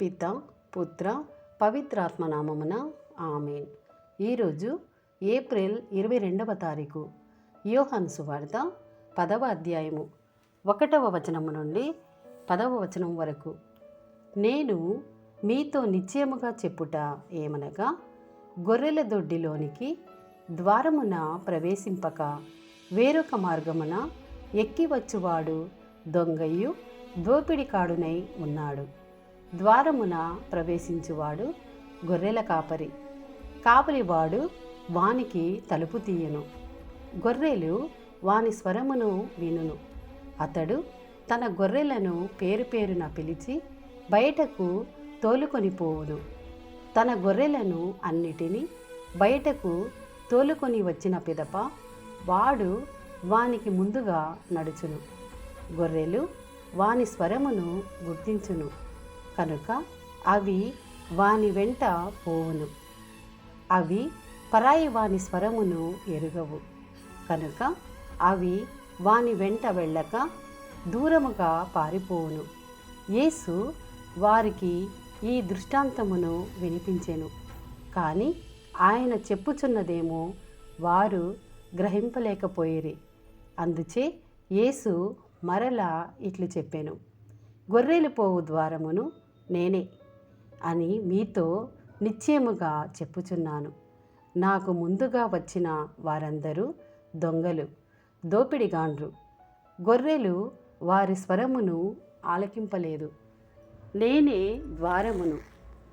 పిత పుత్ర పవిత్రాత్మ నామమున ఆమెన్. ఈరోజు ఏప్రిల్ ఇరవై రెండవ తారీఖు. యోహాను సువార్త పదవ అధ్యాయము. ఒకటవ వచనము నుండి పదవ వచనం వరకు. నేను మీతో నిశ్చయముగా చెప్పుట ఏమనగా గొర్రెల దొడ్డిలోనికి ద్వారమున ప్రవేశింపక వేరొక మార్గమున ఎక్కి వచ్చువాడు దొంగయు దోపిడికాడునై ఉన్నాడు. ద్వారమున ప్రవేశించువాడు గొర్రెల కాపరి. కాపరివాడు వానికి తలుపు తీయను. గొర్రెలు వాని స్వరమును వినును. అతడు తన గొర్రెలను పేరు పేరున పిలిచి బయటకు తోలుకొని పోవును. తన గొర్రెలను అన్నిటినీ బయటకు తోలుకొని వచ్చిన పిదప వాడు వానికి ముందుగా నడుచును. గొర్రెలు వాని స్వరమును గుర్తించును. కనుక అవి వాని వెంట పోవును. అవి పరాయి వాని స్వరమును ఎరుగవు. కనుక అవి వాని వెంట వెళ్ళక దూరముగా పారిపోవును. యేసు వారికి ఈ దృష్టాంతమును వినిపించెను. కానీ ఆయన చెప్పుచున్నదేమో వారు గ్రహింపలేకపోయేరి. అందుచే యేసు మరలా ఇట్లు చెప్పాను. గొర్రెలు పోవు ద్వారమును నేనే అని మీతో నిశ్చయముగా చెప్పుచున్నాను. నాకు ముందుగా వచ్చిన వారందరూ దొంగలు దోపిడిగాండ్రు. గొర్రెలు వారి స్వరమును ఆలకింపలేదు. నేనే ద్వారమును.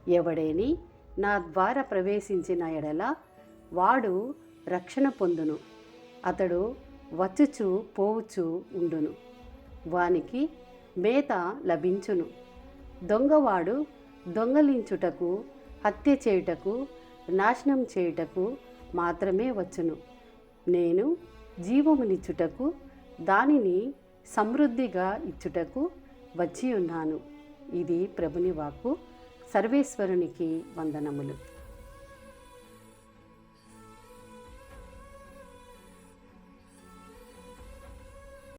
ఎవడేని నా ద్వార ప్రవేశించిన ఎడల వాడు రక్షణ పొందును. అతడు వచ్చుచు పోవుచు ఉండును. వానికి మేత లభించును. దొంగవాడు దొంగలించుటకు హత్య చేయుటకు నాశనం చేయుటకు మాత్రమే వచ్చును. నేను జీవమునిచ్చుటకు దానిని సమృద్ధిగా ఇచ్చుటకు వచ్చి ఉన్నాను ఇది ప్రభుని వాక్కు. సర్వేశ్వరునికి వందనములు.